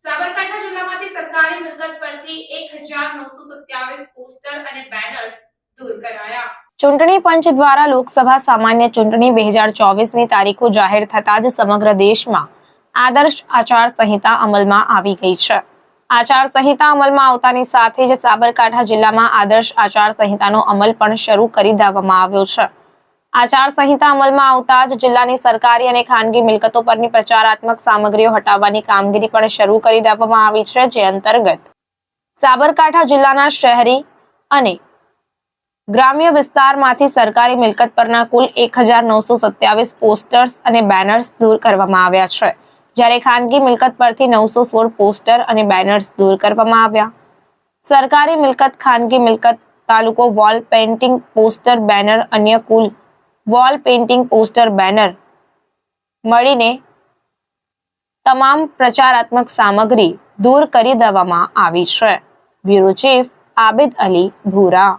સાબરકાંઠા જિલ્લામાંથી સરકારી મિલકત પરથી એક હજાર નવસો સત્યાવીસ પોસ્ટર અને બેનર્સ દૂર કરાયા. ચૂંટણી પંચ દ્વારા લોકસભા સામાન્ય ચૂંટણી બે હજાર ચોવીસની તારીખો જાહેર થતા જ સમગ્ર દેશમાં આદર્શ આચાર સંહિતા અમલમાં આવી ગઈ છે. આચાર સંહિતા અમલમાં આવતાની સાથે જ સાબરકાંઠા જિલ્લામાં આદર્શ આચાર સંહિતાનો અમલ પણ શરૂ કરી દેવામાં આવ્યો છે. આચાર સંહિતા અમલમાં આવતા જ જિલ્લાની સરકારી અને ખાનગી મિલકતો પરની પ્રચારાત્મક સામગ્રીઓ હટાવવાની કામગીરી પણ શરૂ કરી દેવામાં આવી છે, જે અંતર્ગત સાબરકાંઠા જિલ્લાના શહેરી અને ગ્રામ્ય વિસ્તારમાંથી સરકારી મિલકત પરના કુલ એક હજાર નવસો સત્યાવીસ પોસ્ટર્સ અને બેનર્સ દૂર કરવામાં આવ્યા છે. જ્યારે ખાનગી મિલકત પરથી નવસો સોળ પોસ્ટર અને બેનર્સ દૂર કરવામાં આવ્યા. સરકારી મિલકત, ખાનગી મિલકત, તાલુકો વોલ, પેઇન્ટિંગ, પોસ્ટર, બેનર, અન્ય કુલ વોલ પેઇન્ટિંગ પોસ્ટર બેનર મળીને તમામ પ્રચારાત્મક સામગ્રી દૂર કરી દેવામાં આવી છે. બ્યુરો ચીફ આબિદ અલી ભૂરા